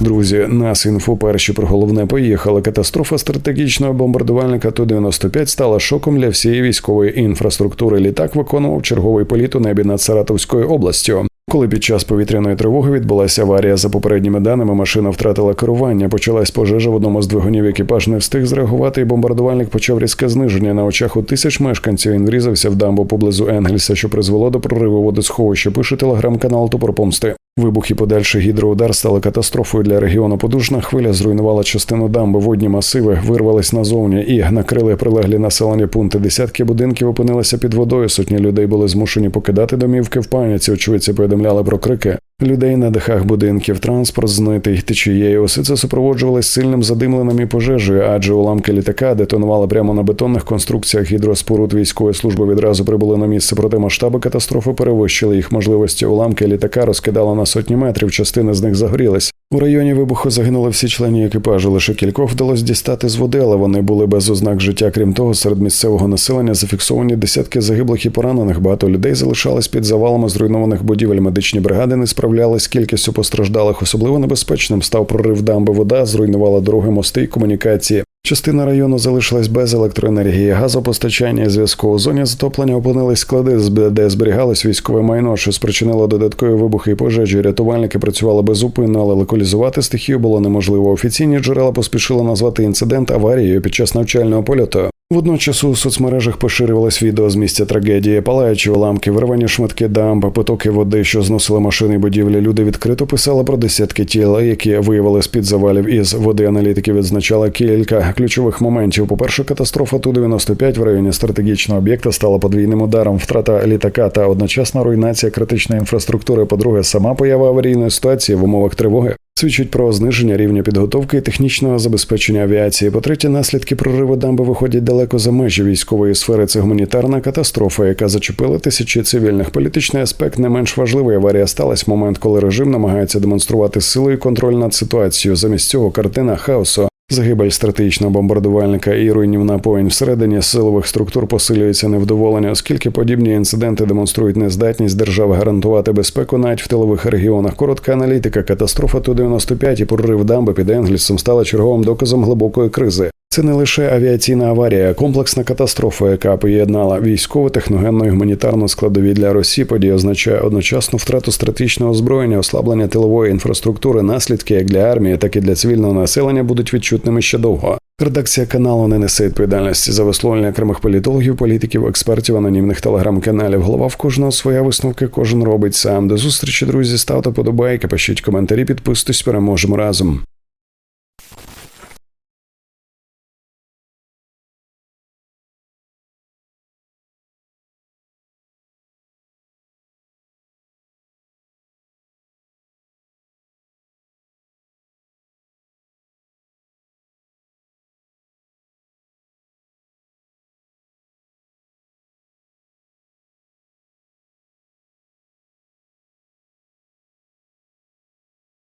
Друзі, нас інфо перші про головне поїхали. Катастрофа стратегічного бомбардувальника Ту-95 стала шоком для всієї військової інфраструктури. Літак виконував черговий політ у небі над Саратовською областю. Коли під час повітряної тривоги відбулася аварія, за попередніми даними, машина втратила керування. Почалась пожежа в одному з двигунів. Екіпаж не встиг зреагувати, і бомбардувальник почав різке зниження. На очах у тисяч мешканців він врізався в дамбу поблизу Енгельса, що призвело до прориву водосховища. Пише телеграм-канал Топор Помсти. Вибух і подальший гідроудар стали катастрофою для регіону. Подушна хвиля зруйнувала частину дамби. Водні масиви вирвались назовні і накрили прилеглі населені пункти. Десятки будинків опинилися під водою. Сотні людей були змушені покидати домівки в паніці. Очевидці повідомляли про крики. Людей на дахах будинків, транспорт знитий течією. Усе це супроводжувалось сильним задимленим і пожежею, адже уламки літака детонували прямо на бетонних конструкціях гідроспоруд військової служби. Відразу прибули на місце. Проте масштаби катастрофи перевищили їх можливості. Уламки літака розкидали на сотні метрів. Частина з них загорілись. У районі вибуху загинули всі члени екіпажу. Лише кількох вдалося дістати з води, але вони були без ознак життя. Крім того, серед місцевого населення зафіксовані десятки загиблих і поранених. Багато людей залишались під завалами зруйнованих будівель. Медичні бригади не справлялись кількістю постраждалих. Особливо небезпечним став прорив дамби. Вода зруйнувала дороги, мости і комунікації. Частина району залишилась без електроенергії, газопостачання і зв'язку. У зоні затоплення опинились склади, де зберігалось військове майно, що спричинило додаткові вибухи і пожежі. Рятувальники працювали безупинно, але локалізувати стихію було неможливо. Офіційні джерела поспішили назвати інцидент аварією під час навчального польоту. Водночас у соцмережах поширювалось відео з місця трагедії, палаючі уламки, вирвані шматки дамби, потоки води, що зносили машини й будівлі. Люди відкрито писали про десятки тіл, які виявили з під завалів із води. Аналітики відзначали кілька ключових моментів. По перше, катастрофа ту 95 в районі стратегічного об'єкта стала подвійним ударом, втрата літака та одночасна руйнація критичної інфраструктури. По-друге, сама поява аварійної ситуації в умовах тривоги свідчить про зниження рівня підготовки і технічного забезпечення авіації. По третє, наслідки прориву дамби виходять далеко за межі військової сфери. Це гуманітарна катастрофа, яка зачепила тисячі цивільних. Політичний аспект не менш важливий. Аварія сталася в момент, коли режим намагається демонструвати силу і контроль над ситуацією. Замість цього картина хаосу. Загибель стратегічного бомбардувальника і руйнівна повінь всередині силових структур посилюється невдоволення, оскільки подібні інциденти демонструють нездатність держави гарантувати безпеку навіть в тилових регіонах. Коротка аналітика, катастрофа ту 95 і прорив дамби під Енглісом стала черговим доказом глибокої кризи. Це не лише авіаційна аварія, а комплексна катастрофа, яка поєднала військову, техногенну і гуманітарну складові для Росії. Подія означає одночасну втрату стратегічного озброєння, ослаблення тилової інфраструктури, наслідки як для армії, так і для цивільного населення будуть відчутними ще довго. Редакція каналу не несе відповідальності за висловлення окремих політологів, політиків, експертів, анонімних телеграм-каналів. Голова в кожного своя висновки, кожен робить сам. До зустрічі, друзі, ставте подобайки, пишіть коментарі, підписуйтесь, переможемо разом.